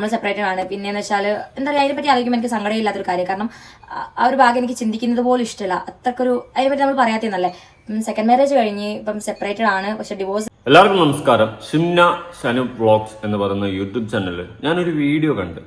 നമ്മൾ സെപ്പറേറ്റ് ആണ്. പിന്നെന്ന് വെച്ചാൽ എന്താ പറയുക അതിനെപ്പറ്റി ആലോചിക്കുമ്പോൾ എനിക്ക് സങ്കടമില്ലാത്തൊരു കാര്യം. കാരണം ആ- ഒരു ഭാഗം എനിക്ക് ചിന്തിക്കുന്നത് പോലും ഇഷ്ടമില്ല അത്രക്കൊരു അതിനെപ്പറ്റി നമ്മൾ പറയാത്തന്നല്ലേ സെക്കൻഡ് മാരേജ് കഴിഞ്ഞ് ഇപ്പം സെപ്പറേറ്റഡ് ആണ്. പക്ഷെ ഡിവോഴ്സ് എല്ലാവർക്കും നമസ്കാരം. ഷിംന ഷനു വ്ളോഗ്സ് എന്ന് പറയുന്ന യൂട്യൂബ് ചാനലിൽ ഞാനൊരു വീഡിയോ കണ്ട്.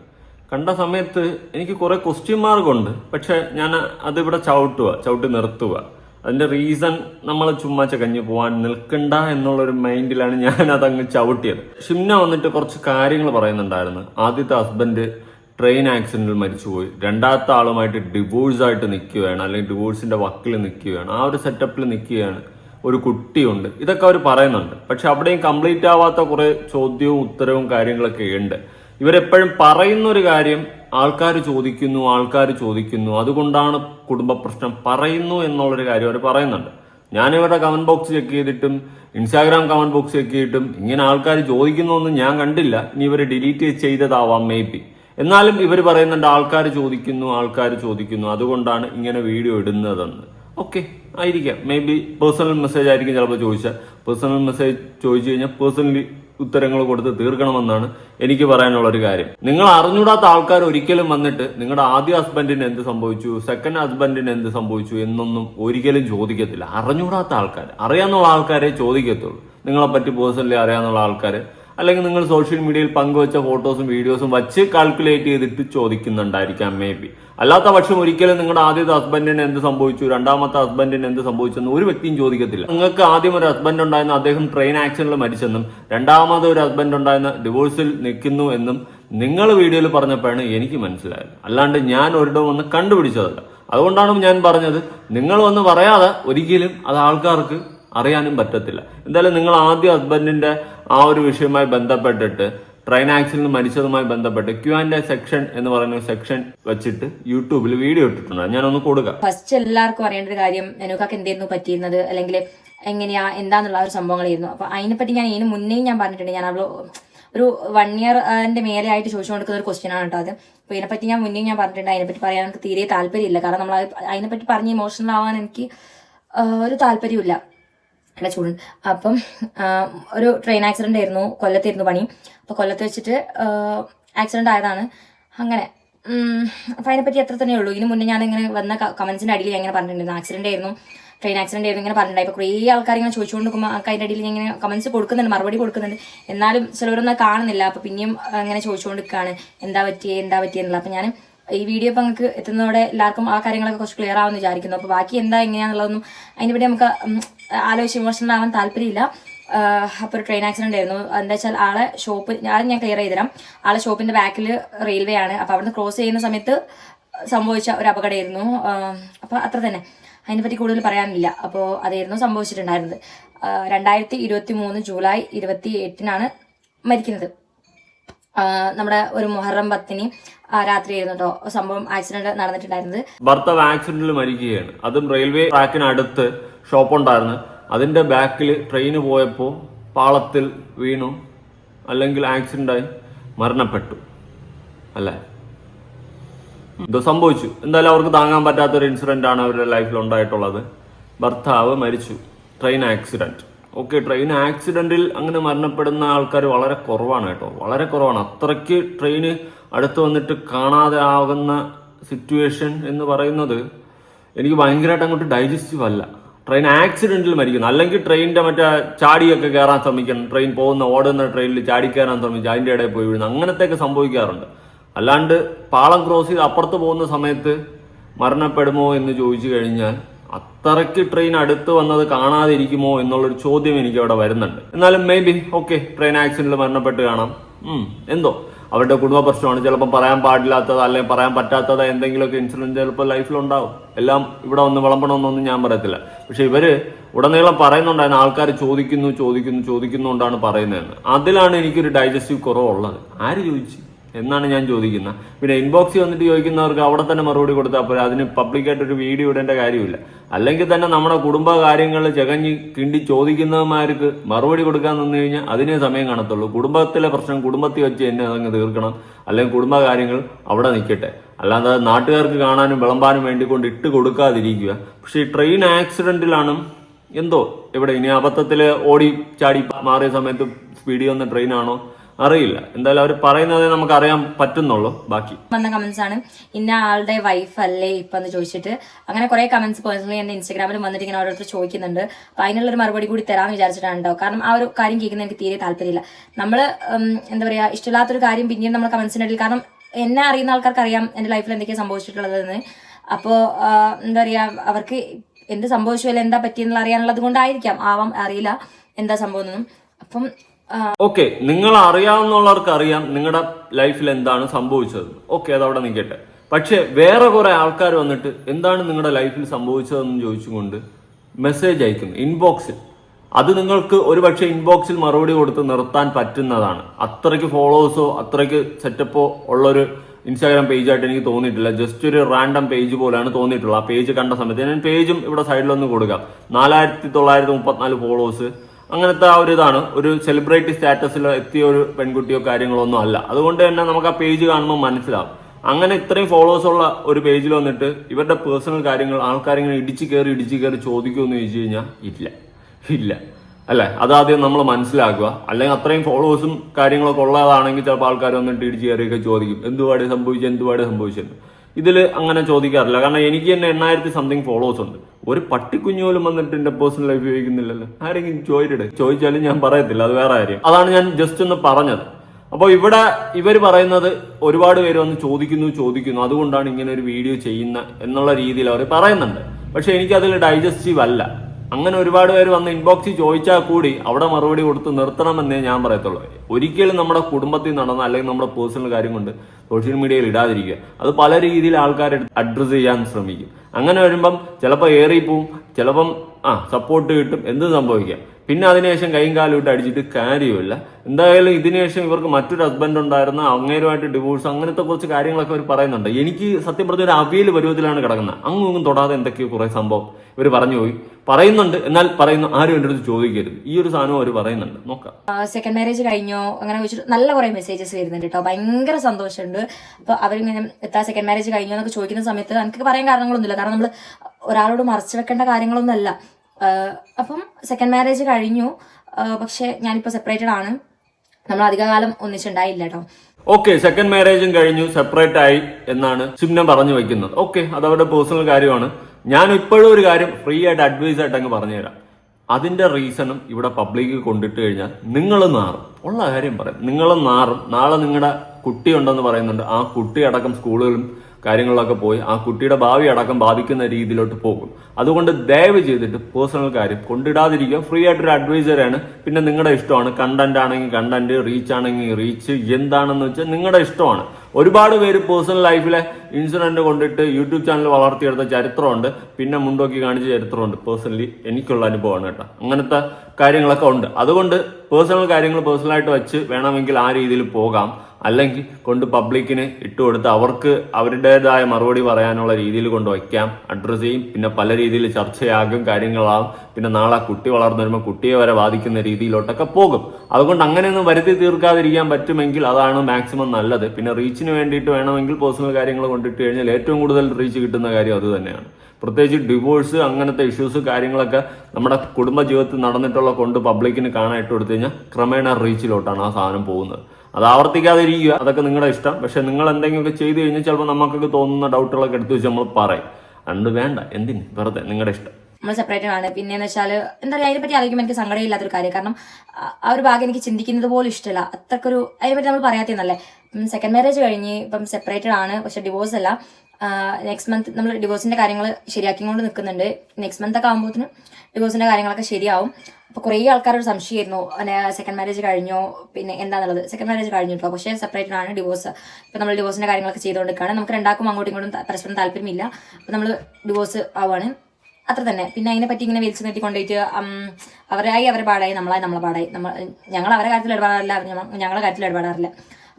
കണ്ട സമയത്ത് എനിക്ക് കുറേ ക്വസ്റ്റ്യൻ മാർക്ക് ഉണ്ട്. പക്ഷെ ഞാൻ അതിവിടെ ചവിട്ടുക ചവിട്ടി നിർത്തുക അതിന്റെ റീസൺ നമ്മൾ ചുമ്മാ ചകഞ്ഞു പോകാൻ നിൽക്കണ്ട എന്നുള്ളൊരു മൈൻഡിലാണ് ഞാൻ അതങ്ങ് ചവിട്ടിയത്. ഷിംന വന്നിട്ട് കുറച്ച് കാര്യങ്ങൾ പറയുന്നുണ്ടായിരുന്നു. ആദ്യത്തെ ഹസ്ബൻഡ് ട്രെയിൻ ആക്സിഡന്റിൽ മരിച്ചുപോയി. രണ്ടാമത്തെ ആളുമായിട്ട് ഡിവോഴ്സ് ആയിട്ട് നിൽക്കുകയാണ്. അല്ലെങ്കിൽ ഡിവോഴ്സിന്റെ വക്കിൽ നിൽക്കുകയാണ്. ആ ഒരു സെറ്റപ്പിൽ നിൽക്കുകയാണ്. ഒരു കുട്ടിയുണ്ട്. ഇതൊക്കെ അവർ പറയുന്നുണ്ട്. പക്ഷെ അവിടെയും കംപ്ലീറ്റ് ആവാത്ത കുറേ ചോദ്യവും ഉത്തരവും കാര്യങ്ങളൊക്കെ ഉണ്ട്. ഇവരെപ്പോഴും പറയുന്ന ഒരു കാര്യം ആൾക്കാർ ചോദിക്കുന്നു ആൾക്കാർ ചോദിക്കുന്നു. അതുകൊണ്ടാണ് കുടുംബ പ്രശ്നം പറയുന്നു എന്നുള്ളൊരു കാര്യം അവർ പറയുന്നുണ്ട്. ഞാൻ ഇവരുടെ കമന്റ് ബോക്സ് ചെക്ക് ചെയ്തിട്ടും ഇൻസ്റ്റാഗ്രാം കമന്റ് ബോക്സ് ചെക്ക് ചെയ്തിട്ടും ഇങ്ങനെ ആൾക്കാർ ചോദിക്കുന്നൊന്നും ഞാൻ കണ്ടില്ല. ഇനി ഇവർ ഡിലീറ്റ് ചെയ്തതാവാം മേ ബി എന്നാലും ഇവർ പറയുന്നുണ്ട് ആൾക്കാർ ചോദിക്കുന്നു ആൾക്കാർ ചോദിക്കുന്നു. അതുകൊണ്ടാണ് ഇങ്ങനെ വീഡിയോ ഇടുന്നതെന്ന്. ഓക്കെ ആയിരിക്കാം. മേ ബി പേഴ്സണൽ മെസ്സേജ് ആയിരിക്കും ചിലപ്പോൾ ചോദിച്ചാൽ പേഴ്സണൽ മെസ്സേജ് ചോദിച്ചു കഴിഞ്ഞാൽ പേഴ്സണലി ഉത്തരങ്ങൾ കൊടുത്ത് തീർക്കണമെന്നാണ് എനിക്ക് പറയാനുള്ള ഒരു കാര്യം. നിങ്ങൾ അറിഞ്ഞൂടാത്ത ആൾക്കാർ ഒരിക്കലും വന്നിട്ട് നിങ്ങളുടെ ആദ്യ ഹസ്ബൻഡിന് എന്ത് സംഭവിച്ചു സെക്കൻഡ് ഹസ്ബൻഡിന് എന്ത് സംഭവിച്ചു എന്നൊന്നും ഒരിക്കലും ചോദിക്കത്തില്ല. അറിഞ്ഞൂടാത്ത ആൾക്കാർ അറിയാന്നുള്ള ആൾക്കാരെ ചോദിക്കത്തുള്ളൂ. നിങ്ങളെ പറ്റി പേഴ്സണലി അറിയാന്നുള്ള ആൾക്കാർ അല്ലെങ്കിൽ നിങ്ങൾ സോഷ്യൽ മീഡിയയിൽ പങ്കുവച്ച ഫോട്ടോസും വീഡിയോസും വച്ച് കാൽക്കുലേറ്റ് ചെയ്തിട്ട് ചോദിക്കുന്നുണ്ടായിരിക്കാം മേ ബി അല്ലാത്ത പക്ഷം ഒരിക്കലും നിങ്ങളുടെ ആദ്യത്തെ ഹസ്ബൻഡിന് എന്ത് സംഭവിച്ചു രണ്ടാമത്തെ ഹസ്ബൻഡിന് എന്ത് സംഭവിച്ചെന്ന് ഒരു വ്യക്തിയും ചോദിക്കത്തില്ല. നിങ്ങൾക്ക് ആദ്യം ഒരു ഹസ്ബൻഡ് ഉണ്ടായിരുന്ന അദ്ദേഹം ട്രെയിൻ ആക്സിഡന്റിൽ മരിച്ചെന്നും രണ്ടാമത് ഒരു ഹസ്ബൻഡ് ഉണ്ടായിരുന്ന ഡിവോഴ്സിൽ നിൽക്കുന്നു എന്നും നിങ്ങൾ വീഡിയോയിൽ പറഞ്ഞപ്പോഴാണ് എനിക്ക് മനസ്സിലായത്. അല്ലാണ്ട് ഞാൻ ഒരിടം ഒന്ന് കണ്ടുപിടിച്ചതല്ല. അതുകൊണ്ടാണ് ഞാൻ പറഞ്ഞത് നിങ്ങൾ വന്ന് പറയാതെ ഒരിക്കലും അത് ആൾക്കാർക്ക് അറിയാനും പറ്റത്തില്ല. എന്തായാലും നിങ്ങൾ ആദ്യം ഹസ്ബൻഡിന്റെ ആ ഒരു വിഷയവുമായി ബന്ധപ്പെട്ടിട്ട് ട്രെയിൻ ആക്സിഡന്റ് മരിച്ചതുമായി ബന്ധപ്പെട്ട് ക്യൂ ആൻഡ് സെക്ഷൻ എന്ന് പറയുന്ന സെക്ഷൻ വെച്ചിട്ട് യൂട്യൂബിൽ വീഡിയോ ഇട്ടിട്ടുണ്ട്. ഞാനൊന്ന് കൊടുക്കാം. ഫസ്റ്റ് എല്ലാവർക്കും അറിയേണ്ട ഒരു കാര്യം നെനുക്കാക്ക് എന്തായിരുന്നു പറ്റിയിരുന്നത്? അല്ലെങ്കിൽ എങ്ങനെയാ എന്താന്നുള്ള ഒരു സംഭവങ്ങളായിരുന്നു. അപ്പൊ അതിനെപ്പറ്റി ഞാൻ ഇതിന് മുന്നേ ഞാൻ പറഞ്ഞിട്ടുണ്ട്. ഞാൻ അവൾ ഒരു വൺ ഇയറിന്റെ മേലെ ആയിട്ട് ചോദിച്ചു കൊടുക്കുന്ന ഒരു ക്വസ്റ്റ്യൻ ആണ് കേട്ടോ അത്. അപ്പൊ ഇതിനെപ്പറ്റി ഞാൻ മുന്നേ ഞാൻ പറഞ്ഞിട്ടുണ്ട്. അതിനെപ്പറ്റി പറയാൻ എനിക്ക് തീരെ താല്പര്യമില്ല. കാരണം നമ്മൾ അത് അതിനെപ്പറ്റി പറഞ്ഞ് ഇമോഷണൽ ആവാൻ എനിക്ക് ഒരു താല്പര്യമില്ല നല്ല ചൂടുണ്ട്. അപ്പം ഒരു ട്രെയിൻ ആക്സിഡന്റ് ആയിരുന്നു. കൊല്ലത്തായിരുന്നു പണി. അപ്പോൾ കൊല്ലത്ത് വെച്ചിട്ട് ആക്സിഡന്റ് ആയതാണ്. അങ്ങനെ അപ്പം അതിനെപ്പറ്റി എത്ര തന്നെ ഉള്ളൂ. ഇതിന് മുന്നേ ഞാൻ ഇങ്ങനെ വന്ന കമൻസിന്റെ അടിയിൽ ഞാൻ ഇങ്ങനെ പറഞ്ഞിട്ടുണ്ടായിരുന്നു. ആക്സിഡന്റ് ആയിരുന്നു. ട്രെയിൻ ആക്സിഡന്റ് ആയിരുന്നു ഇങ്ങനെ പറഞ്ഞിട്ടുണ്ടായി. ഇപ്പോൾ കുറേ ആൾക്കാർ ഇങ്ങനെ ചോദിച്ചുകൊണ്ട് നിൽക്കുമ്പോൾ അതിന്റെ അടിയിൽ ഇങ്ങനെ കമൻസ് കൊടുക്കുന്നുണ്ട്. മറുപടി കൊടുക്കുന്നുണ്ട്. എന്നാലും ചിലവരൊന്നും കാണുന്നില്ല. അപ്പോൾ പിന്നെയും ഇങ്ങനെ ചോദിച്ചുകൊണ്ട് നിൽക്കുകയാണ് എന്താ പറ്റിയേ എന്താ പറ്റിയെന്നുള്ള. അപ്പം ഞാൻ ഈ വീഡിയോ ഇപ്പം നിങ്ങൾക്ക് എത്തുന്നതോടെ എല്ലാവർക്കും ആ കാര്യങ്ങളൊക്കെ കുറച്ച് ക്ലിയർ ആവുമെന്ന് വിചാരിക്കുന്നു. അപ്പോൾ ബാക്കി എന്താ എങ്ങനെയാണെന്നുള്ളതൊന്നും അതിനെപ്പറ്റി നമുക്ക് ആലോചിച്ച് ഇമോഷണൽ ആവാൻ താല്പര്യമില്ല അപ്പോൾ ഒരു ട്രെയിൻ ആക്സിഡന്റ് ആയിരുന്നു. എന്താ വെച്ചാൽ ആളെ ഷോപ്പ് അത് ഞാൻ ക്ലിയർ ചെയ്തുതരാം. ആളെ ഷോപ്പിന്റെ ബാക്കിൽ റെയിൽവേ ആണ്. അപ്പോൾ അവിടുന്ന് ക്രോസ് ചെയ്യുന്ന സമയത്ത് സംഭവിച്ച ഒരു അപകടമായിരുന്നു. അപ്പോൾ അത്ര തന്നെ. അതിനെപ്പറ്റി കൂടുതൽ പറയാനില്ല. അപ്പോൾ അതായിരുന്നു സംഭവിച്ചിട്ടുണ്ടായിരുന്നത്. രണ്ടായിരത്തി ഇരുപത്തി മൂന്ന് ജൂലൈ ഇരുപത്തി എട്ടിനാണ് മരിക്കുന്നത്. നമ്മുടെ ഒരു മുഹറം പത്തിന് രാത്രിയായിരുന്നു കേട്ടോ സംഭവം ആക്സിഡന്റ് നടന്നിട്ടുണ്ടായിരുന്നത്. ഭർത്താവ് ആക്സിഡന്റിൽ മരിക്കുകയാണ്. അതും റെയിൽവേ ട്രാക്കിനടുത്ത് ഷോപ്പ് ഉണ്ടായിരുന്നു അതിന്റെ ബാക്കിൽ ട്രെയിന് പോയപ്പോൾ പാളത്തിൽ വീണു. അല്ലെങ്കിൽ ആക്സിഡന്റായി മരണപ്പെട്ടു. അല്ലേ? ഇത് സംഭവിച്ചു. എന്തായാലും അവർക്ക് താങ്ങാൻ പറ്റാത്ത ഒരു ഇൻസിഡന്റ് ആണ് അവരുടെ ലൈഫിൽ ഉണ്ടായിട്ടുള്ളത്. ഭർത്താവ് മരിച്ചു. ട്രെയിൻ ആക്സിഡന്റ് ഓക്കെ ട്രെയിൻ ആക്സിഡന്റിൽ അങ്ങനെ മരണപ്പെടുന്ന ആൾക്കാർ വളരെ കുറവാണ് കേട്ടോ. വളരെ കുറവാണ്. അത്രയ്ക്ക് ട്രെയിന് അടുത്ത് വന്നിട്ട് കാണാതെ ആകുന്ന സിറ്റുവേഷൻ എന്ന് പറയുന്നത് എനിക്ക് ഭയങ്കരമായിട്ട് അങ്ങോട്ട് ഡൈജസ്റ്റീവ് അല്ല. ട്രെയിൻ ആക്സിഡന്റിൽ മരിക്കുന്നു. അല്ലെങ്കിൽ ട്രെയിനിന്റെ മറ്റേ ചാടിയൊക്കെ കയറാൻ ശ്രമിക്കണം. ട്രെയിൻ പോകുന്ന ഓടുന്ന ട്രെയിനിൽ ചാടി കയറാൻ ശ്രമിച്ചു അതിന്റെ ഇടയിൽ പോയി വീഴുന്നു. അങ്ങനത്തെയൊക്കെ സംഭവിക്കാറുണ്ട്. അല്ലാണ്ട് പാളം ക്രോസ് ചെയ്ത് അപ്പുറത്ത് പോകുന്ന സമയത്ത് മരണപ്പെടുമോ എന്ന് ചോദിച്ചു കഴിഞ്ഞാൽ അത്രയ്ക്ക് ട്രെയിൻ അടുത്ത് വന്നത് കാണാതിരിക്കുമോ എന്നുള്ളൊരു ചോദ്യം എനിക്ക് അവിടെ വരുന്നുണ്ട്. എന്നാലും മേ ബി ഓക്കെ ട്രെയിൻ ആക്സിഡന്റിൽ മരണപ്പെട്ട് കാണാം. എന്തോ? അവരുടെ കുടുംബ പ്രശ്നമാണ്. ചിലപ്പോൾ പറയാൻ പാടില്ലാത്തത് അല്ലെങ്കിൽ പറയാൻ പറ്റാത്തത് എന്തെങ്കിലുമൊക്കെ ഇൻസിഡന്റ് ചിലപ്പോൾ ലൈഫിലുണ്ടാവും എല്ലാം ഇവിടെ വന്ന് വിളമ്പണമെന്നൊന്നും ഞാൻ പറയത്തില്ല. പക്ഷെ ഇവർ ഉടനീളം പറയുന്നുണ്ടായിരുന്നു ആൾക്കാർ ചോദിക്കുന്നു ചോദിക്കുന്നു ചോദിക്കുന്നുകൊണ്ടാണ് പറയുന്നതെന്ന്. അതിലാണ് എനിക്കൊരു ഡൈജസ്റ്റീവ് കുറവുള്ളത്. ആര് ചോദിച്ചു? എന്നാണ് ഞാൻ ചോദിക്കുന്നത്. പിന്നെ ഇൻബോക്സിൽ വന്നിട്ട് ചോദിക്കുന്നവർക്ക് അവിടെ തന്നെ മറുപടി കൊടുത്താൽ പോലെ അതിന് പബ്ലിക്കായിട്ട് ഒരു വീഡിയോ ഇടേണ്ട കാര്യമില്ല. അല്ലെങ്കിൽ തന്നെ നമ്മുടെ കുടുംബ കാര്യങ്ങൾ ചകഞ്ഞ് കിണ്ടി ചോദിക്കുന്നവന്മാർക്ക് മറുപടി കൊടുക്കാൻ നിന്ന് കഴിഞ്ഞാൽ അതിനേ സമയം കാണത്തുള്ളൂ. കുടുംബത്തിലെ പ്രശ്നം കുടുംബത്തിൽ വെച്ച് എന്നെ അതങ്ങ് തീർക്കണം. അല്ലെങ്കിൽ കുടുംബ കാര്യങ്ങൾ അവിടെ നിൽക്കട്ടെ. അല്ലാതെ നാട്ടുകാർക്ക് കാണാനും വിളമ്പാനും വേണ്ടി കൊണ്ട് ഇട്ട് കൊടുക്കാതിരിക്കുക. പക്ഷെ ഈ ട്രെയിൻ ആക്സിഡന്റിലാണ് എന്തോ? ഇവിടെ ഇനി അബദ്ധത്തിൽ ഓടി ചാടി മാറിയ സമയത്ത് സ്പീഡിൽ വന്ന ട്രെയിനാണോ അറിയില്ല. എന്തായാലും അവർ പറയുന്നതേ നമുക്ക് അറിയാൻ പറ്റുന്നുള്ളൂ. ബാക്കി. വന്ന കമന്റ്സ് ആണ്. ഇന്ന ആളുടെ വൈഫ് അല്ലേ ഇപ്പൊ എന്ന് ചോദിച്ചിട്ട്. അങ്ങനെ കുറെ കമന്റ്സ് പേഴ്സണലി എന്റെ ഇൻസ്റ്റാഗ്രാമിൽ വന്നിട്ട് ഇങ്ങനെ ഓരോരുത്തർ ചോദിക്കുന്നുണ്ട്. അപ്പൊ അതിനുള്ള ഒരു മറുപടി കൂടി തരാമെന്ന് വിചാരിച്ചിട്ടാണ് കാരണം ആ ഒരു കാര്യം കേൾക്കുന്ന എനിക്ക് തീരെ താല്പര്യമില്ല. നമ്മൾ എന്താ പറയാ ഇഷ്ടമില്ലാത്തൊരു കാര്യം പിന്നീട് നമ്മൾ കമന്റ്സിനിടയിൽ കാരണം എന്നെ അറിയുന്ന ആൾക്കാർക്ക് അറിയാം എന്റെ ലൈഫിൽ എന്തൊക്കെയാണ് സംഭവിച്ചിട്ടുള്ളതെന്ന്. അപ്പോ എന്താ പറയാ അവർക്ക് എന്ത് സംഭവിച്ചു അല്ല എന്താ പറ്റിയെന്നുള്ള അറിയാനുള്ളത് കൊണ്ടായിരിക്കാം. ആവാം അറിയില്ല എന്താ സംഭവം എന്നും. അപ്പം ഓക്കെ നിങ്ങൾ അറിയാവുന്നവർക്ക് അറിയാം നിങ്ങളുടെ ലൈഫിൽ എന്താണ് സംഭവിച്ചത്. ഓക്കെ അതവിടെ നിൽക്കട്ടെ. പക്ഷെ വേറെ കുറെ ആൾക്കാർ വന്നിട്ട് എന്താണ് നിങ്ങളുടെ ലൈഫിൽ സംഭവിച്ചതെന്ന് ചോദിച്ചുകൊണ്ട് മെസ്സേജ് അയക്കുന്നു. ഇൻബോക്സിൽ അത് നിങ്ങൾക്ക് ഒരുപക്ഷെ ഇൻബോക്സിൽ മറുപടി കൊടുത്ത് നിർത്താൻ പറ്റുന്നതാണ്. അത്രയ്ക്ക് ഫോളോവേഴ്സോ അത്രയ്ക്ക് സെറ്റപ്പോ ഉള്ളൊരു ഇൻസ്റ്റാഗ്രാം പേജ് ആയിട്ട് എനിക്ക് തോന്നിയിട്ടില്ല. ജസ്റ്റ് ഒരു റാൻഡം പേജ് പോലെയാണ് തോന്നിയിട്ടുള്ളത്. ആ പേജ് കണ്ട സമയത്ത് ഞാൻ പേജും ഇവിടെ സൈഡിലൊന്ന് കൊടുക്കാം. നാലായിരത്തി തൊള്ളായിരത്തി മുപ്പത്തിനാല് ഫോളോവേഴ്സ് അങ്ങനത്തെ ആ ഒരു ഇതാണ് ഒരു സെലിബ്രിറ്റി സ്റ്റാറ്റസിൽ എത്തിയ ഒരു പെൺകുട്ടിയോ കാര്യങ്ങളോ ഒന്നും അല്ല. അതുകൊണ്ട് തന്നെ നമുക്ക് ആ പേജ് കാണുമ്പോൾ മനസ്സിലാവും. അങ്ങനെ ഇത്രയും ഫോളോവേഴ്സ് ഉള്ള ഒരു പേജിൽ വന്നിട്ട് ഇവരുടെ പേഴ്സണൽ കാര്യങ്ങൾ ആൾക്കാരിങ്ങനെ ഇടിച്ചു കയറി ഇടിച്ചു കയറി ചോദിക്കുമെന്ന് ചോദിച്ചു കഴിഞ്ഞാൽ ഇല്ല. ഇല്ല. അല്ലെ? അതാദ്യം നമ്മൾ മനസ്സിലാക്കുക. അല്ലെങ്കിൽ അത്രയും ഫോളോവേഴ്സും കാര്യങ്ങളൊക്കെ ഉള്ളതാണെങ്കിൽ ചിലപ്പോൾ ആൾക്കാർ വന്നിട്ട് ഇടിച്ചു കയറിയൊക്കെ ചോദിക്കും. എന്തുപാട് സംഭവിച്ചു എന്തുപാട് സംഭവിച്ചെന്ന് ഇതിൽ അങ്ങനെ ചോദിക്കാറില്ല. കാരണം എനിക്ക് തന്നെ എണ്ണായിരത്തി സംതിങ് ഫോളോവേഴ്സ് ഉണ്ട്. ഒരു പട്ടിക്കുഞ്ഞു പോലും വന്നിട്ട് എന്റെ പേഴ്സണൽ ലൈഫ് ഉപയോഗിക്കുന്നില്ലല്ലോ. ആരെങ്കിലും ചോദിച്ചിട്ട് ചോദിച്ചാലും ഞാൻ പറയത്തില്ല. അത് വേറെ കാര്യം. അതാണ് ഞാൻ ജസ്റ്റ് ഒന്ന് പറഞ്ഞത്. അപ്പോൾ ഇവിടെ ഇവർ പറയുന്നത് ഒരുപാട് പേര് വന്ന് ചോദിക്കുന്നു ചോദിക്കുന്നു. അതുകൊണ്ടാണ് ഇങ്ങനെ ഒരു വീഡിയോ ചെയ്യുന്ന എന്നുള്ള രീതിയിൽ അവർ പറയുന്നുണ്ട്. പക്ഷെ എനിക്കതിൽ ഡൈജസ്റ്റീവ് അല്ല. അങ്ങനെ ഒരുപാട് പേര് വന്ന് ഇൻബോക്സിൽ ചോദിച്ചാൽ കൂടി അവിടെ മറുപടി കൊടുത്ത് നിർത്തണമെന്നേ ഞാൻ പറയത്തുള്ളൂ. ഒരിക്കലും നമ്മുടെ കുടുംബത്തിൽ നടന്ന അല്ലെങ്കിൽ നമ്മുടെ പേഴ്സണൽ കാര്യം കൊണ്ട് സോഷ്യൽ മീഡിയയിൽ ഇടാതിരിക്കുക. അത് പല രീതിയിൽ ആൾക്കാർ അഡ്രസ്സ് ചെയ്യാൻ ശ്രമിക്കും. അങ്ങനെ വരുമ്പം ചിലപ്പോൾ ഏറിപ്പോവും പോവും ചിലപ്പം ആ സപ്പോർട്ട് കിട്ടും. എന്ത് സംഭവിക്കാം? പിന്നെ അതിനുശേഷം കൈയും കാലും ഇട്ട് അടിച്ചിട്ട് കാര്യമില്ല എന്തായാലും ഇതിനുശേഷം ഇവർക്ക് മറ്റൊരു ഹസ്ബൻഡ് ഉണ്ടായിരുന്ന അങ്ങേരുമായിട്ട് ഡിവോഴ്സ് അങ്ങനത്തെ കുറച്ച് കാര്യങ്ങളൊക്കെ അവർ പറയുന്നുണ്ട്. എനിക്ക് സത്യം പറഞ്ഞ ഒരു അവിയൽ പരുവത്തിലാണ് കിടക്കുന്നത്. അങ്ങും ഇങ്ങും തൊടാതെ എന്തൊക്കെയോ കുറെ സംഭവം ഇവർ പറഞ്ഞു പോയി. പറയുന്നുണ്ട് എന്നാൽ പറയുന്നു ആരും എന്റെ അടുത്ത് ചോദിക്കരുത്. ഈ ഒരു സാധനം അവർ പറയുന്നുണ്ട്. നോക്കാം. സെക്കൻഡ് മാരേജ് കഴിഞ്ഞോ അങ്ങനെ ചോദിച്ചിട്ട് നല്ല കുറെ മെസ്സേജസ് വരുന്നുണ്ട് കേട്ടോ. ഭയങ്കര സന്തോഷമുണ്ട്. അപ്പൊ അവരിങ്ങനെ എത്താ സെക്കൻഡ് മാരേജ് കഴിഞ്ഞോ? എന്നൊക്കെ ചോദിക്കുന്ന സമയത്ത് എനിക്ക് പറയാൻ കാരണങ്ങളൊന്നുമില്ല. കാരണം നമ്മൾ ഒരാളോട് മറച്ചു വെക്കേണ്ട കാര്യങ്ങളൊന്നുമല്ല. അപ്പം സെക്കൻഡ് മാരേജ് കഴിഞ്ഞു. പക്ഷെ ഞാനിപ്പോ സെപ്പറേറ്റഡ് ആണ്. നമ്മൾ അധികകാലം ഒന്നിച്ചുണ്ടായില്ല കേട്ടോ ഓക്കെ സെക്കൻഡ് മാരേജും കഴിഞ്ഞു സെപ്പറേറ്റ് ആയി എന്നാണ് സിംന പറഞ്ഞു വെക്കുന്നത്. ഓക്കെ അത് അവരുടെ പേഴ്സണൽ കാര്യമാണ്. ഞാൻ ഇപ്പോഴും ഒരു കാര്യം ഫ്രീ ആയിട്ട് അഡ്വൈസ് ആയിട്ട് അങ്ങ് പറഞ്ഞുതരാം. അതിന്റെ റീസണും ഇവിടെ പബ്ലിക്കിൽ കൊണ്ടിട്ട് കഴിഞ്ഞാൽ നിങ്ങൾ നാറും. ഉള്ള കാര്യം പറയാം. നിങ്ങൾ നാറും. നാളെ നിങ്ങളുടെ കുട്ടിയുണ്ടെന്ന് പറയുന്നുണ്ട്. ആ കുട്ടി അടക്കം സ്കൂളുകളും കാര്യങ്ങളിലൊക്കെ പോയി ആ കുട്ടിയുടെ ഭാവി അടക്കം ബാധിക്കുന്ന രീതിയിലോട്ട് പോകും. അതുകൊണ്ട് ദയവ് ചെയ്തിട്ട് പേഴ്സണൽ കാര്യം കൊണ്ടിടാതിരിക്കുക. ഫ്രീ ആയിട്ടൊരു അഡ്വൈസറാണ് പിന്നെ നിങ്ങളുടെ ഇഷ്ടമാണ്. കണ്ടന്റ് ആണെങ്കിൽ കണ്ടന്റ് റീച്ച് ആണെങ്കിൽ റീച്ച് എന്താണെന്ന് വെച്ചാൽ നിങ്ങളുടെ ഇഷ്ടമാണ്. ഒരുപാട് പേര് പേഴ്സണൽ ലൈഫിലെ ഇൻസിഡന്റ് കൊണ്ടിട്ട് യൂട്യൂബ് ചാനൽ വളർത്തിയെടുത്ത ചരിത്രമുണ്ട്. പിന്നെ മുണ്ടോക്കി കാണിച്ച ചരിത്രമുണ്ട്. പേഴ്സണലി എനിക്കുള്ള അനുഭവമാണ് കേട്ടോ. അങ്ങനത്തെ കാര്യങ്ങളൊക്കെ ഉണ്ട്. അതുകൊണ്ട് പേഴ്സണൽ കാര്യങ്ങൾ പേഴ്സണലായിട്ട് വെച്ച് വേണമെങ്കിൽ ആ രീതിയിൽ പോകാം. അല്ലെങ്കിൽ കൊണ്ട് പബ്ലിക്കിന് ഇട്ടുകൊടുത്ത് അവർക്ക് അവരുടേതായ മറുപടി പറയാനുള്ള രീതിയിൽ കൊണ്ട് വയ്ക്കാം അഡ്രസ് ചെയ്യും പിന്നെ പല രീതിയിൽ ചർച്ചയാകും കാര്യങ്ങളാകും പിന്നെ നാളെ കുട്ടി വളർന്നു വരുമ്പോൾ കുട്ടിയെ വരെ ബാധിക്കുന്ന രീതിയിലോട്ടൊക്കെ പോകും. അതുകൊണ്ട് അങ്ങനെയൊന്നും വരുത്തി തീർക്കാതിരിക്കാൻ പറ്റുമെങ്കിൽ അതാണ് മാക്സിമം നല്ലത്. പിന്നെ റീച്ചിന് വേണ്ടിയിട്ട് വേണമെങ്കിൽ പേഴ്സണൽ കാര്യങ്ങൾ കൊണ്ടിട്ട് കഴിഞ്ഞാൽ ഏറ്റവും കൂടുതൽ റീച്ച് കിട്ടുന്ന കാര്യം അത് തന്നെയാണ്. പ്രത്യേകിച്ച് ഡിവോഴ്സ് അങ്ങനത്തെ ഇഷ്യൂസ് കാര്യങ്ങളൊക്കെ നമ്മുടെ കുടുംബ ജീവിതത്തിൽ നടന്നിട്ടുള്ള കൊണ്ട് പബ്ലിക്കിന് കാണാനായിട്ട് കൊടുത്തു കഴിഞ്ഞാൽ ക്രമേണ റീച്ചിലോട്ടാണ് ആ സാധനം പോകുന്നത്. അത് ആവർത്തിക്കാതിരിക്കുക. അതൊക്കെ നിങ്ങളുടെ ഇഷ്ടം. പക്ഷെ നിങ്ങൾ എന്തെങ്കിലുമൊക്കെ ചെയ്തു കഴിഞ്ഞാൽ ചിലപ്പോൾ നമുക്കൊക്കെ തോന്നുന്ന ഡൗട്ടുകളൊക്കെ എടുത്തു വെച്ച് നമ്മൾ പറയും. അതുകൊണ്ട് വേണ്ട. എന്തിന്? വെറുതെ. നിങ്ങളുടെ ഇഷ്ടം. നമ്മൾ സെപ്പറേറ്റ് ആണ്. പിന്നെ എന്ന് വെച്ചാൽ എന്താ പറയുക അതിനെപ്പറ്റി ആലോചിക്കുമ്പോൾ എനിക്ക് സങ്കടം ഇല്ലാത്തൊരു കാര്യം. കാരണം ആ ഒരു ഭാഗം എനിക്ക് ചിന്തിക്കുന്നത് പോലും ഇഷ്ടമല്ല. അത്രക്കൊരു അതിനെപ്പറ്റി നമ്മൾ പറയാത്തന്നല്ലേ സെക്കൻഡ് മാരേജ് കഴിഞ്ഞ് ഇപ്പം സെപ്പറേറ്റഡ് ആണ്. പക്ഷെ ഡിവോഴ്സ് അല്ല. നെക്സ്റ്റ് മന്ത് നമ്മൾ ഡിവോഴ്സിന്റെ കാര്യങ്ങൾ ശരിയാക്കിക്കൊണ്ട് നിൽക്കുന്നുണ്ട് നെക്സ്റ്റ് മന്ത് ഒക്കെ ആകുമ്പോഴത്തേനും ഡിവോഴ്സിന്റെ കാര്യങ്ങളൊക്കെ ശരിയാവും. അപ്പോൾ കുറേ ആൾക്കാരൊരു സംശയമായിരുന്നു. സെക്കൻഡ് മാരേജ് കഴിഞ്ഞോ? പിന്നെ എന്താണെന്നുള്ളത് സെക്കൻഡ് മാരേജ് കഴിഞ്ഞിട്ടോ പക്ഷേ സെപ്പറേറ്റഡ് ആണ് ഡിവോഴ്സ് ഇപ്പൊ നമ്മൾ ഡിവോഴ്സിന്റെ കാര്യങ്ങളൊക്കെ ചെയ്തുകൊണ്ടിരിക്കുകയാണ് നമുക്ക് രണ്ടാക്കും അങ്ങോട്ടും ഇങ്ങോട്ടും പരസ്പരം താല്പര്യമില്ല. അപ്പോൾ നമ്മൾ ഡിവോഴ്സ് ആവുകയാണ് അത്ര തന്നെ. പിന്നെ അതിനെ പറ്റി ഇങ്ങനെ വിളിച്ചു നിർത്തി കൊണ്ടുപോയിട്ട് അവരായി അവരെ പാടായി നമ്മളായി നമ്മളെ പാടായി. നമ്മൾ ഞങ്ങൾ അവരെ കാര്യത്തിൽ ഇടപാടാറില്ല. ഞങ്ങളുടെ കാര്യത്തിൽ ഇടപെടാറില്ല.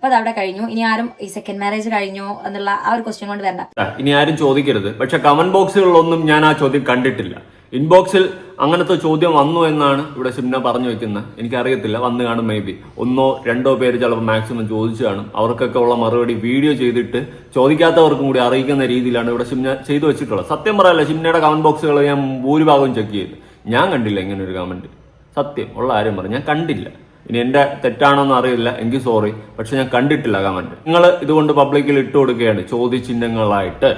അപ്പൊ അത് അവിടെ കഴിഞ്ഞു. ഇനി ആരും ഈ സെക്കൻഡ് മാരേജ് കഴിഞ്ഞോ എന്നുള്ള ആ ഒരു ക്വസ്റ്റ്യൻ കൊണ്ട് വരണ്ട. ഇനി ആരും ചോദിക്കരുത്. പക്ഷെ കമന്റ് ബോക്സുകളിലൊന്നും ഞാൻ ആ ചോദ്യം കണ്ടിട്ടില്ല. ഇൻബോക്സിൽ അങ്ങനത്തെ ചോദ്യം വന്നു എന്നാണ് ഇവിടെ സിംന പറഞ്ഞു വെക്കുന്നത് എനിക്കറിയത്തില്ല വന്നു കാണും മേ ബി ഒന്നോ രണ്ടോ പേര് ചിലപ്പോൾ മാക്സിമം ചോദിച്ചു കാണും. അവർക്കൊക്കെ ഉള്ള മറുപടി വീഡിയോ ചെയ്തിട്ട് ചോദിക്കാത്തവർക്കും കൂടി അറിയിക്കുന്ന രീതിയിലാണ് ഇവിടെ സിംന ചെയ്തു വെച്ചിട്ടുള്ളത്. സത്യം പറയല്ല സിംനയുടെ കമന്റ് ബോക്സുകൾ ഞാൻ ഭൂരിഭാഗവും ചെക്ക് ചെയ്തു ഞാൻ കണ്ടില്ല ഇങ്ങനെ ഒരു കമന്റ് സത്യം ഉള്ള ആരും പറഞ്ഞു ഞാൻ കണ്ടില്ല. ഇനി എന്റെ തെറ്റാണോന്ന് അറിയില്ല. എനിക്ക് സോറി പക്ഷെ ഞാൻ കണ്ടിട്ടില്ല കമന്റ് നിങ്ങൾ ഇതുകൊണ്ട് പബ്ലിക്കിൽ ഇട്ട് കൊടുക്കുകയാണ്. ചോദ്യചിഹ്നങ്ങളായിട്ട്.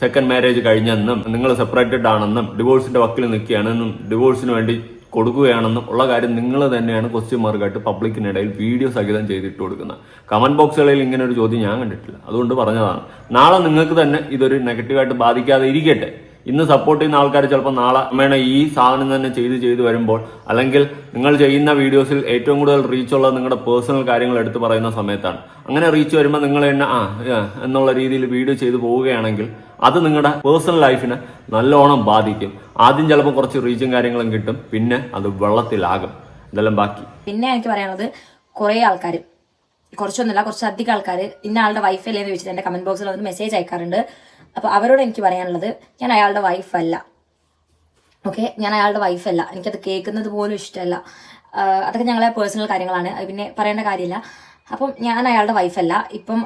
സെക്കൻഡ് മാരേജ് കഴിഞ്ഞെന്നും നിങ്ങൾ സെപ്പറേറ്റഡ് ആണെന്നും ഡിവോഴ്സിന്റെ വക്കിൽ നിൽക്കുകയാണെന്നും ഡിവോഴ്സിന് വേണ്ടി കൊടുക്കുകയാണെന്നും ഉള്ള കാര്യം നിങ്ങൾ തന്നെയാണ് ക്വസ്റ്റ്യൻ മാർക്കായിട്ട് പബ്ലിക്കിനിടയിൽ വീഡിയോ സഹിതം ചെയ്തിട്ട് കൊടുക്കുന്നത്. കമന്റ് ബോക്സുകളിൽ ഇങ്ങനെ ഒരു ചോദ്യം ഞാൻ കണ്ടിട്ടില്ല. അതുകൊണ്ട് പറഞ്ഞതാണ്. നാളെ നിങ്ങൾക്ക് തന്നെ ഇതൊരു നെഗറ്റീവായിട്ട് ബാധിക്കാതെ ഇരിക്കട്ടെ. ഇന്ന് സപ്പോർട്ട് ചെയ്യുന്ന ആൾക്കാർ ചിലപ്പോൾ നാളെ അമ്മേനെ ഈ സാധനം തന്നെ ചെയ്ത് ചെയ്ത് വരുമ്പോൾ അല്ലെങ്കിൽ നിങ്ങൾ ചെയ്യുന്ന വീഡിയോസിൽ ഏറ്റവും കൂടുതൽ റീച്ച് ഉള്ളത് നിങ്ങളുടെ പേഴ്സണൽ കാര്യങ്ങൾ എടുത്തു പറയുന്ന സമയത്താണ്. അങ്ങനെ റീച്ച് വരുമ്പോൾ നിങ്ങൾ തന്നെ ആ എന്നുള്ള രീതിയിൽ വീഡിയോ ചെയ്തു പോവുകയാണെങ്കിൽ അത് നിങ്ങളുടെ പേഴ്സണൽ ലൈഫിനെ നല്ലോണം ബാധിക്കും. ആദ്യം ചിലപ്പോൾ കുറച്ച് റീച്ചും കാര്യങ്ങളും കിട്ടും പിന്നെ അത് വെള്ളത്തിലാകും. ഇതെല്ലാം ബാക്കി. പിന്നെ എനിക്ക് പറയാനുള്ളത് കുറേ ആൾക്കാർ കുറച്ചൊന്നുമില്ല കുറച്ച് അധികം ആൾക്കാർ ഇന്ന ആളുടെ വൈഫല്ലേ എന്ന് ചോദിച്ചിട്ട് എന്റെ കമന്റ് ബോക്സിൽ വന്ന് മെസ്സേജ് അയക്കാറുണ്ട്. അപ്പോൾ അവരോട് എനിക്ക് പറയാനുള്ളത് ഞാൻ അയാളുടെ വൈഫല്ല ഓക്കെ ഞാൻ അയാളുടെ വൈഫല്ല എനിക്കത് കേൾക്കുന്നത് പോലും ഇഷ്ടമല്ല. അതൊക്കെ ഞങ്ങളെ പേഴ്സണൽ കാര്യങ്ങളാണ്. പിന്നെ പറയേണ്ട കാര്യമില്ല. അപ്പം ഞാൻ അയാളുടെ വൈഫല്ല ഇപ്പം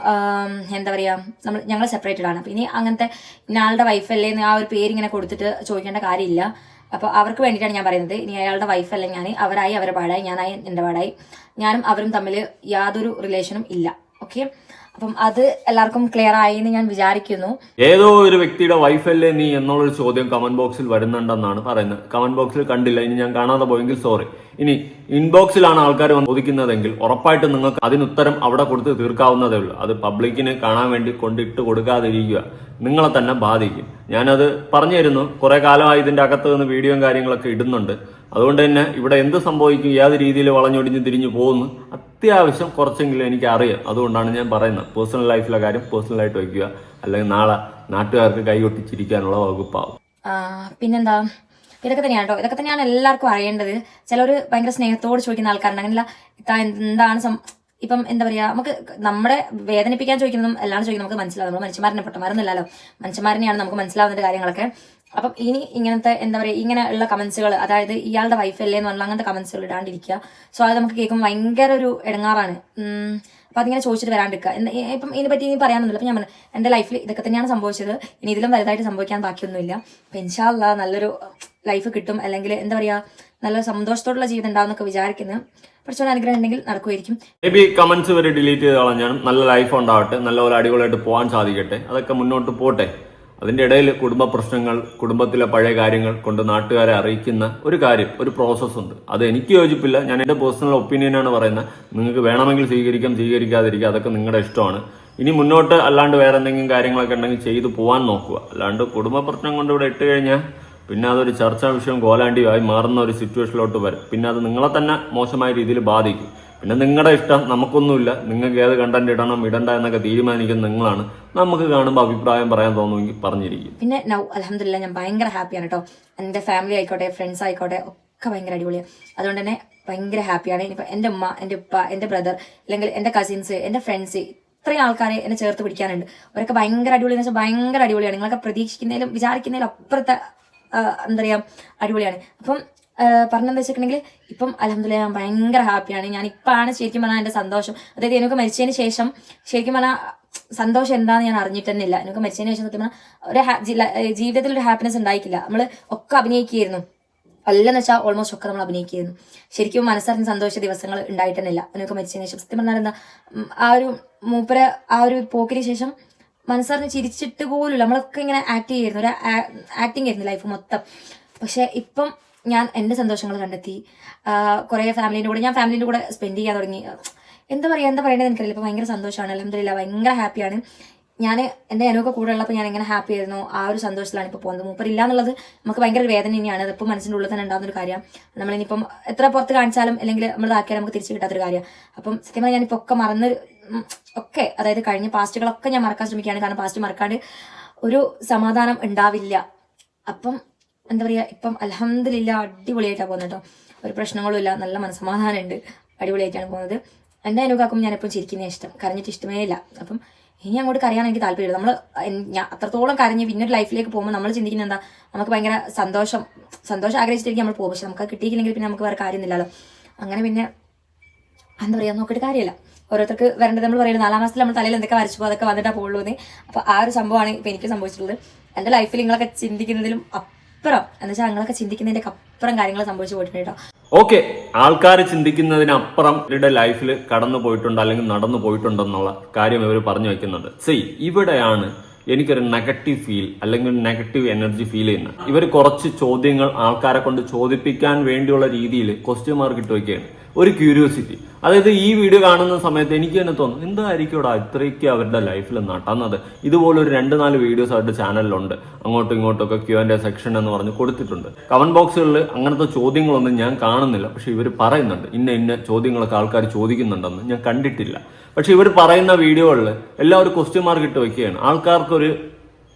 എന്താ പറയുക നമ്മൾ ഞങ്ങൾ സെപ്പറേറ്റഡ് ആണ്. അപ്പം ഇനി അങ്ങനത്തെ ഇന്ന ആളുടെ വൈഫല്ലേ എന്ന് ആ ഒരു പേര് ഇങ്ങനെ കൊടുത്തിട്ട് ചോദിക്കേണ്ട കാര്യമില്ല. അപ്പോൾ അവർക്ക് വേണ്ടിയിട്ടാണ് ഞാൻ പറയുന്നത്. ഇനി അയാളുടെ വൈഫല്ല ഞാൻ അവരായി അവരുടെ പാടായി ഞാനായി എന്റെ പാടായി. ഞാനും അവരും തമ്മിൽ യാതൊരു റിലേഷനും ഇല്ല. ഓക്കെ അപ്പം അത് എല്ലാവർക്കും ക്ലിയർ ആയി എന്ന് ഞാൻ വിചാരിക്കുന്നു. ഏതോ ഒരു വ്യക്തിയുടെ വൈഫല്ലേ നീ എന്നുള്ളൊരു ചോദ്യം കമന്റ് ബോക്സിൽ വരുന്നുണ്ടെന്നാണ് പറയുന്നത്. കമന്റ് ബോക്സിൽ കണ്ടില്ല. ഇനി ഞാൻ കാണാതെ പോയെങ്കിൽ സോറി ഇനി ഇൻബോക്സിലാണ് ആൾക്കാർ വന്ന് ചോദിക്കുന്നതെങ്കിൽ ഉറപ്പായിട്ട് നിങ്ങൾക്ക് അതിനുത്തരം അവിടെ കൊടുത്ത് തീർക്കാവുന്നതേ ഉള്ളൂ. അത് പബ്ലിക്കിന് കാണാൻ വേണ്ടി കൊണ്ടിട്ട് കൊടുക്കാതിരിക്കുക. നിങ്ങളെ തന്നെ ബാധിക്കും. ഞാനത് പറഞ്ഞു തരുന്നു കുറെ കാലമായി ഇതിന്റെ അകത്ത് നിന്ന് വീഡിയോയും കാര്യങ്ങളൊക്കെ ഇടുന്നുണ്ട്. അതുകൊണ്ട് തന്നെ ഇവിടെ എന്ത് സംഭവിക്കും ഏത് രീതിയിൽ വളഞ്ഞൊടിഞ്ഞ് തിരിഞ്ഞു പോകുന്നു അത്യാവശ്യം കുറച്ചെങ്കിലും എനിക്ക് അറിയാം. അതുകൊണ്ടാണ് ഞാൻ പറയുന്നത് പേഴ്സണൽ ലൈഫിലെ കാര്യം പേഴ്സണലായിട്ട് വയ്ക്കുക. അല്ലെങ്കിൽ നാളെ നാട്ടുകാർക്ക് കൈകൊട്ടിച്ചിരിക്കാനുള്ള വകുപ്പാവും. പിന്നെന്താ? ഇതൊക്കെ തന്നെയാണ് ഇതൊക്കെ തന്നെയാണ് എല്ലാവർക്കും അറിയേണ്ടത്. ചിലർ ഭയങ്കര സ്നേഹത്തോട് ചോദിക്കുന്ന ആൾക്കാരുണ്ട്. അങ്ങനെയല്ല ഇത്താ എന്താണ് ഇപ്പം എന്താ പറയാ നമുക്ക് നമ്മുടെ വേദനിപ്പിക്കാൻ ചോദിക്കുന്നതും എല്ലാം ചോദിക്കുന്നത് നമുക്ക് മനസ്സിലാവും. നമ്മൾ മനുഷ്യന്മാരനെ പൊട്ടന്മാരൊന്നുമല്ലല്ലോ. മനുഷ്യന്മാരനെയാണ് നമുക്ക് മനസ്സിലാവുന്ന കാര്യങ്ങളൊക്കെ. അപ്പം ഇനി ഇങ്ങനത്തെ എന്താ പറയുക ഇങ്ങനെ ഉള്ള കമൻസുകൾ അതായത് ഇയാളുടെ വൈഫ് അല്ലേ എന്ന് പറഞ്ഞാൽ അങ്ങനത്തെ കമൻസുകൾ ഇടാണ്ടിരിക്കുക. സോ അത് നമുക്ക് കേൾക്കുമ്പോൾ ഭയങ്കര ഒരു ഇടങ്ങാറാണ്. അപ്പം അതിങ്ങനെ ചോദിച്ചിട്ട് വരാണ്ടിരിക്കുക. എന്താ ഇപ്പം ഇതിനെ പറ്റി ഇനി പറയാനൊന്നുമില്ല. അപ്പം ഞാൻ പറഞ്ഞു എന്റെ ലൈഫിൽ ഇതൊക്കെ തന്നെയാണ് സംഭവിച്ചത്. ഇനി ഇതിലും വലുതായിട്ട് സംഭവിക്കാൻ ബാക്കിയൊന്നുമില്ല. അപ്പം ഇൻഷാല്ല നല്ലൊരു ലൈഫ് കിട്ടും. അല്ലെങ്കിൽ എന്താ പറയുക നല്ല സന്തോഷത്തോടുള്ള ജീവിതം ഉണ്ടാവുന്നൊക്കെ വിചാരിക്കുന്നു. പഠിച്ചോണ്ട് മേ ബി കമന്റ്സ് വരെ ഡിലീറ്റ് ചെയ്ത് കളഞ്ഞാലും നല്ല ലൈഫ് ഉണ്ടാവട്ടെ. നല്ലപോലെ അടിപൊളിയായിട്ട് പോകാൻ സാധിക്കട്ടെ. അതൊക്കെ മുന്നോട്ട് പോട്ടെ. അതിന്റെ ഇടയിൽ കുടുംബ പ്രശ്നങ്ങൾ കുടുംബത്തിലെ പഴയ കാര്യങ്ങൾ കൊണ്ട് നാട്ടുകാരെ അറിയിക്കുന്ന ഒരു കാര്യം ഒരു പ്രോസസ്സ് ഉണ്ട്. അത് എനിക്ക് യോജിപ്പില്ല. ഞാൻ എന്റെ പേഴ്സണൽ ഒപ്പീനിയനാണ് പറയുന്നത്. നിങ്ങൾക്ക് വേണമെങ്കിൽ സ്വീകരിക്കാം സ്വീകരിക്കാതിരിക്കുക അതൊക്കെ നിങ്ങളുടെ ഇഷ്ടമാണ്. ഇനി മുന്നോട്ട് അല്ലാണ്ട് വേറെ എന്തെങ്കിലും കാര്യങ്ങളൊക്കെ ഉണ്ടെങ്കിൽ ചെയ്തു പോകാൻ നോക്കുക. അല്ലാണ്ട് കുടുംബ പ്രശ്നം കൊണ്ട് ഇവിടെ ഇട്ട് കഴിഞ്ഞാൽ പിന്നെ അതൊരു ചർച്ചാ വിഷയം കോലാണ്ടിയായി മാറുന്ന ഒരു സിറ്റുവേഷനിലോട്ട് വരും. പിന്നെ അത് നിങ്ങളെ തന്നെ മോശമായ രീതിയിൽ ബാധിക്കും. പിന്നെ നിങ്ങളുടെ ഇഷ്ടം നമുക്കൊന്നുമില്ല. നിങ്ങൾക്ക് ഏത് കണ്ടന്റ് ഇടണം ഇടണ്ട എന്നൊക്കെ തീരുമാനിക്കുന്ന നിങ്ങളാണ്. നമുക്ക് കാണുമ്പോൾ അഭിപ്രായം പറയാൻ തോന്നുമെങ്കിൽ പറഞ്ഞിരിക്കും. പിന്നെ നൗ അലഹമില്ല ഞാൻ ഭയങ്കര ഹാപ്പിയാണ് കേട്ടോ എന്റെ ഫാമിലി ആയിക്കോട്ടെ ഫ്രണ്ട്സ് ആയിക്കോട്ടെ ഒക്കെ ഭയങ്കര അടിപൊളിയാണ് അതുകൊണ്ട് തന്നെ ഭയങ്കര ഹാപ്പിയാണ്. ഇനിയിപ്പോൾ എന്റെ ഉമ്മ എന്റെ ഉപ്പ എന്റെ ബ്രദർ അല്ലെങ്കിൽ എന്റെ കസിൻസ് എന്റെ ഫ്രണ്ട്സ് ഇത്രയും ആൾക്കാരെ എന്നെ ചേർത്ത് പിടിക്കാനുണ്ട്. അവരൊക്കെ ഭയങ്കര അടിപൊളി എന്ന് വെച്ചാൽ ഭയങ്കര അടിപൊളിയാണ്. നിങ്ങളൊക്കെ പ്രതീക്ഷിക്കുന്നതിലും വിചാരിക്കുന്നതിലും അപ്പുറത്തെ എന്താ പറയാ അടിപൊളിയാണ്. അപ്പം പറഞ്ഞെന്താ വെച്ചിട്ടുണ്ടെങ്കിൽ ഇപ്പം അലഹമില്ല ഞാൻ ഭയങ്കര ഹാപ്പിയാണ്. ഞാൻ ഇപ്പാണ് ശരിക്കും പറഞ്ഞാൽ എന്റെ സന്തോഷം. അതായത് എനിക്ക് മരിച്ചതിന് ശേഷം ശരിക്കും പറഞ്ഞാൽ സന്തോഷം എന്താണെന്ന് ഞാൻ അറിഞ്ഞിട്ട് തന്നെ ഇല്ല എനിക്ക് മരിച്ചതിന് ശേഷം സത്യം പറഞ്ഞാൽ ഒരു ജീവിതത്തിൽ ഒരു ഹാപ്പിനെസ് ഉണ്ടായിക്കില്ല നമ്മൾ ഒക്കെ അഭിനയിക്കുകയായിരുന്നു. അല്ലെന്ന് വെച്ചാൽ ഓൾമോസ്റ്റ് ഒക്കെ നമ്മൾ അഭിനയിക്കുകയായിരുന്നു. ശരിക്കും മനസ്സറിഞ്ഞ സന്തോഷ ദിവസങ്ങൾ ഉണ്ടായിട്ടെന്നില്ല. എനിക്ക് മരിച്ചതിന് ശേഷം സത്യം പറഞ്ഞാൽ എന്താ ആ ഒരു മൂപ്പര ആ ഒരു പോക്കിന് ശേഷം മനസ്സറിഞ്ഞ് ചിരിച്ചിട്ട് പോലും നമ്മളൊക്കെ ഇങ്ങനെ ആക്ട് ചെയ്യായിരുന്നു. ഒരു ആക്ടിങ് ആയിരുന്നു ലൈഫ് മൊത്തം. പക്ഷെ ഇപ്പം ഞാൻ എന്റെ സന്തോഷങ്ങൾ കണ്ടെത്തി. കുറേ ഫാമിലിന്റെ കൂടെ ഞാൻ ഫാമിലിന്റെ കൂടെ സ്പെൻഡ് ചെയ്യാൻ തുടങ്ങി. എന്താ പറയുക എന്താ പറയേണ്ടത് എനിക്കറിയില്ല. ഇപ്പം ഭയങ്കര സന്തോഷമാണ് അലഹമില്ല ഭയങ്കര ഹാപ്പിയാണ് ഞാൻ എന്റെ അനുവൊക്കെ കൂടെ ഉള്ളപ്പോൾ ഞാൻ എങ്ങനെ ഹാപ്പി ആയിരുന്നു ആ ഒരു സന്തോഷത്തിലാണ് ഇപ്പോൾ പോകുന്നത്. മൂപ്പരില്ല എന്നുള്ളത് നമുക്ക് ഭയങ്കര വേദന തന്നെയാണ്. അതിപ്പോൾ മനസ്സിന്റെ ഉള്ളിൽ തന്നെ ഉണ്ടാകുന്ന ഒരു കാര്യമാണ് നമ്മളിനിപ്പം എത്ര പുറത്ത് കാണിച്ചാലും അല്ലെങ്കിൽ നമ്മൾ ഇതാക്കിയാലും നമുക്ക് തിരിച്ചു കിട്ടാത്തൊരു കാര്യം. അപ്പം സത്യമായി ഞാനിപ്പോൾ ഒക്കെ മറന്ന് ഒക്കെ അതായത് കഴിഞ്ഞ പാസ്റ്റുകളൊക്കെ ഞാൻ മറക്കാൻ ശ്രമിക്കുകയാണ്. കാരണം പാസ്റ്റ് മറക്കാണ്ട് ഒരു സമാധാനം ഉണ്ടാവില്ല. അപ്പം എന്താ പറയുക ഇപ്പം അലഹമില്ല അടിപൊളിയായിട്ടാണ് പോകുന്നത് കേട്ടോ ഒരു പ്രശ്നങ്ങളും ഇല്ല നല്ല മനസമാധാനം ഉണ്ട് അടിപൊളിയായിട്ടാണ് പോകുന്നത്. എന്റെ ഞാൻ എപ്പോഴും ചിരിക്കുന്നേ ഇഷ്ടം. കരഞ്ഞിട്ട് ഇഷ്ടമേ ഇല്ല. അപ്പം ഇനി അങ്ങോട്ട് കരയാൻ എനിക്ക് താല്പര്യമില്ല നമ്മൾ ഞാൻ അത്രത്തോളം കരഞ്ഞ് പിന്നെ ഒരു ലൈഫിലേക്ക് പോകുമ്പോൾ നമ്മൾ ചിന്തിക്കുന്നത് എന്താ നമുക്ക് ഭയങ്കര സന്തോഷം സന്തോഷം ആഗ്രഹിച്ചിട്ടായിരിക്കും നമ്മൾ പോകും പക്ഷെ നമുക്ക് കിട്ടിയില്ലെങ്കിൽ പിന്നെ നമുക്ക് വേറെ കാര്യമൊന്നുമില്ലല്ലോ അങ്ങനെ പിന്നെ എന്താ പറയുക നോക്കിയിട്ട് കാര്യമില്ല. ഓരോരുത്തർക്ക് വരേണ്ടത് നമ്മൾ പറയുന്നത് നാലാം മാസത്തിൽ നമ്മൾ തലയിൽ എന്തൊക്കെ വരച്ചു അതൊക്കെ വന്നിട്ടാ പോകുള്ളൂ എന്ന് അപ്പോൾ ആ ഒരു സംഭവമാണ് ഇപ്പോൾ എനിക്ക് സംഭവിച്ചിട്ടുള്ളത്. എന്റെ ലൈഫിൽ നിങ്ങളൊക്കെ ചിന്തിക്കുന്നതിലും അപ്പുറം. എന്ന് വെച്ചാൽ നിങ്ങളൊക്കെ ചിന്തിക്കുന്നതിന്റെ അപ്പുറം കാര്യങ്ങൾ സംഭവിച്ചു പോയിട്ടുണ്ട് കേട്ടോ. ഓക്കെ ആൾക്കാർ ചിന്തിക്കുന്നതിനപ്പുറം ഇവരുടെ ലൈഫിൽ കടന്നു പോയിട്ടുണ്ട് അല്ലെങ്കിൽ നടന്നു പോയിട്ടുണ്ടെന്നുള്ള കാര്യം ഇവർ പറഞ്ഞു വെക്കുന്നുണ്ട്. സി ഇവിടെയാണ് എനിക്കൊരു നെഗറ്റീവ് ഫീൽ അല്ലെങ്കിൽ നെഗറ്റീവ് എനർജി ഫീൽ ചെയ്യുന്ന. ഇവർ കുറച്ച് ചോദ്യങ്ങൾ ആൾക്കാരെ കൊണ്ട് ചോദിപ്പിക്കാൻ വേണ്ടിയുള്ള രീതിയിൽ ക്വസ്റ്റ്യൻ മാർക്ക് ഇട്ട് വയ്ക്കുകയാണ്. ഒരു ക്യൂരിയോസിറ്റി അതായത് ഈ വീഡിയോ കാണുന്ന സമയത്ത് എനിക്ക് തന്നെ തോന്നുന്നു എന്തായിരിക്കും ഇവിടെ ഇത്രയ്ക്ക് അവരുടെ ലൈഫിൽ നടന്നത്? ഇതുപോലെ ഒരു രണ്ട് നാല് വീഡിയോസ് അവരുടെ ചാനലിലുണ്ട് അങ്ങോട്ടും ഇങ്ങോട്ടും ഒക്കെ ക്യൂ ആൻഡ് സെക്ഷൻ എന്ന് പറഞ്ഞ് കൊടുത്തിട്ടുണ്ട്. കമന്റ് ബോക്സുകളിൽ അങ്ങനത്തെ ചോദ്യങ്ങളൊന്നും ഞാൻ കാണുന്നില്ല. പക്ഷെ ഇവർ പറയുന്നുണ്ട് ഇന്ന ഇന്ന ചോദ്യങ്ങളൊക്കെ ആൾക്കാർ ചോദിക്കുന്നുണ്ടെന്ന്. ഞാൻ കണ്ടിട്ടില്ല. പക്ഷെ ഇവർ പറയുന്ന വീഡിയോകളിൽ ഒരു ക്വസ്റ്റ്യൻ മാർക്ക് ഇട്ട് വെക്കുകയാണ്. ആൾക്കാർക്കൊരു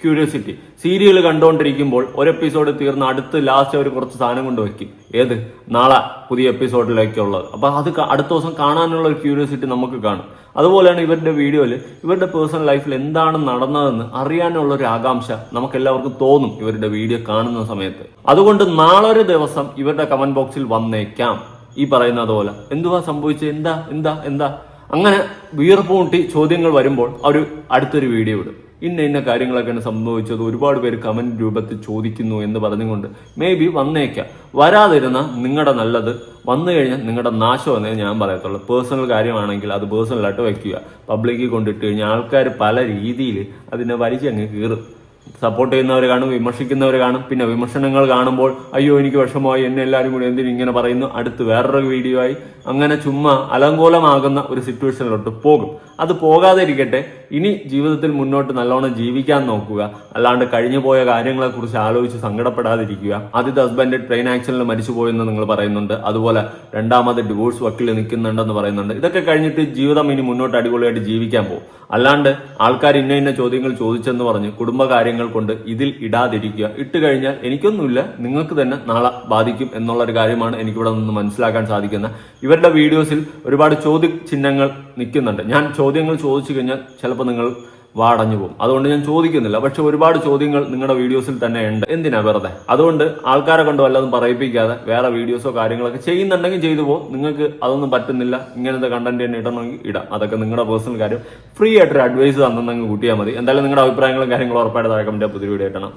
ക്യൂരിയോസിറ്റി സീരിയൽ കണ്ടുകൊണ്ടിരിക്കുമ്പോൾ ഒരു എപ്പിസോഡ് തീർന്ന് അടുത്ത് ലാസ്റ്റ് അവർ കുറച്ച് സാധനം കൊണ്ട് വയ്ക്കും ഏത്? നാളെ പുതിയ എപ്പിസോഡിലേക്കുള്ളത് അപ്പോൾ അത് അടുത്ത ദിവസം കാണാനുള്ള ഒരു ക്യൂരിയോസിറ്റി നമുക്ക് കാണും. അതുപോലെയാണ് ഇവരുടെ വീഡിയോയിൽ ഇവരുടെ പേഴ്സണൽ ലൈഫിൽ എന്താണ് നടന്നതെന്ന് അറിയാനുള്ള ഒരു ആകാംക്ഷ നമുക്ക് എല്ലാവർക്കും തോന്നും ഇവരുടെ വീഡിയോ കാണുന്ന സമയത്ത്. അതുകൊണ്ട് നാളെ ഒരു ദിവസം ഇവരുടെ കമന്റ് ബോക്സിൽ വന്നേക്കാം. ഈ പറയുന്നത് പോലെ. എന്തുവാ സംഭവിച്ചത്? എന്താ? എന്താ? എന്താ? അങ്ങനെ വീർപ്പ് കൂട്ടി ചോദ്യങ്ങൾ വരുമ്പോൾ അവർ അടുത്തൊരു വീഡിയോ ഇടും. ഇന്ന ഇന്ന കാര്യങ്ങളൊക്കെയാണ് സംഭവിച്ചത് ഒരുപാട് പേര് കമന്റ് രൂപത്തിൽ ചോദിക്കുന്നു എന്ന് പറഞ്ഞുകൊണ്ട് മേ ബി വന്നേക്കാം. വരാതിരുന്ന നിങ്ങളുടെ നല്ലത് വന്നു കഴിഞ്ഞാൽ നിങ്ങളുടെ നാശം എന്നേ ഞാൻ പറയത്തുള്ളൂ. പേഴ്സണൽ കാര്യമാണെങ്കിൽ അത് പേഴ്സണലായിട്ട് വയ്ക്കുക. പബ്ലിക്കിൽ കൊണ്ടിട്ട് കഴിഞ്ഞാൽ ആൾക്കാർ പല രീതിയിൽ അതിനെ വലിച്ചങ്ങ് കീറും. സപ്പോർട്ട് ചെയ്യുന്നവർ കാണും വിമർശിക്കുന്നവർ കാണും. പിന്നെ വിമർശനങ്ങൾ കാണുമ്പോൾ അയ്യോ എനിക്ക് വിഷമമായി. എന്നെ എല്ലാവരും കൂടി എന്തിനും ഇങ്ങനെ പറയുന്നു? അടുത്ത് വേറൊരു വീഡിയോ ആയി. അങ്ങനെ ചുമ്മാ അലങ്കോലമാകുന്ന ഒരു സിറ്റുവേഷനിലോട്ട് പോകും. അത് പോകാതെ ഇരിക്കട്ടെ ഇനി ജീവിതത്തിൽ മുന്നോട്ട് നല്ലോണം ജീവിക്കാൻ നോക്കുക. അല്ലാണ്ട് കഴിഞ്ഞു പോയ കാര്യങ്ങളെ കുറിച്ച് ആലോചിച്ച് സങ്കടപ്പെടാതിരിക്കുക. ആദ്യത്തെ ഹസ്ബൻഡ് ട്രെയിൻ ആക്സിഡന്റിൽ മരിച്ചുപോയെന്ന് നിങ്ങൾ പറയുന്നുണ്ട്. അതുപോലെ രണ്ടാമത് ഡിവോഴ്സ് വക്കിൽ നിൽക്കുന്നുണ്ടെന്ന് പറയുന്നുണ്ട്. ഇതൊക്കെ കഴിഞ്ഞിട്ട് ജീവിതം ഇനി മുന്നോട്ട് അടിപൊളിയായിട്ട് ജീവിക്കാൻ പോകും. അല്ലാണ്ട് ആൾക്കാർ ഇന്ന ഇന്ന ചോദ്യങ്ങൾ ചോദിച്ചെന്ന് പറഞ്ഞ് കുടുംബകാര്യങ്ങൾ കൊണ്ട് ഇതിൽ ഇടാതിരിക്കുക. ഇട്ട് കഴിഞ്ഞാൽ എനിക്കൊന്നുമില്ല. നിങ്ങൾക്ക് തന്നെ നാളെ ബാധിക്കും എന്നുള്ള ഒരു കാര്യമാണ് എനിക്കിവിടെ നിന്ന് മനസ്സിലാക്കാൻ സാധിക്കുന്നത്. ഇവരുടെ വീഡിയോസിൽ ഒരുപാട് ചോദ്യ ചിഹ്നങ്ങൾ നിൽക്കുന്നുണ്ട്. ഞാൻ ചോദ്യങ്ങൾ ചോദിച്ചു കഴിഞ്ഞാൽ ചിലപ്പോൾ നിങ്ങൾ വാടഞ്ഞു പോകും. അതുകൊണ്ട് ഞാൻ ചോദിക്കുന്നില്ല. പക്ഷെ ഒരുപാട് ചോദ്യങ്ങൾ നിങ്ങളുടെ വീഡിയോസിൽ തന്നെ ഉണ്ട്. എന്തിനാ വെറുതെ? അതുകൊണ്ട് ആൾക്കാരെ കൊണ്ട് വല്ലതും പറയിപ്പിക്കാതെ വേറെ വീഡിയോസോ കാര്യങ്ങളൊക്കെ ചെയ്യുന്നുണ്ടെങ്കിൽ ചെയ്തു പോകും. നിങ്ങൾക്ക് അതൊന്നും പറ്റുന്നില്ല. ഇങ്ങനത്തെ കണ്ടന്റ് തന്നെ ഇടണമെങ്കിൽ ഇടാം. അതൊക്കെ നിങ്ങളുടെ പേഴ്സണൽ കാര്യം. ഫ്രീ ആയിട്ടൊരു അഡ്വൈസ് തന്നെങ്കിൽ കൂട്ടിയാൽ മതി. എന്തായാലും നിങ്ങളുടെ അഭിപ്രായങ്ങളും കാര്യങ്ങളും ഉറപ്പായിട്ട് താഴെ കമന്റ് പുതിയ വീഡിയോ ഇട്ടണം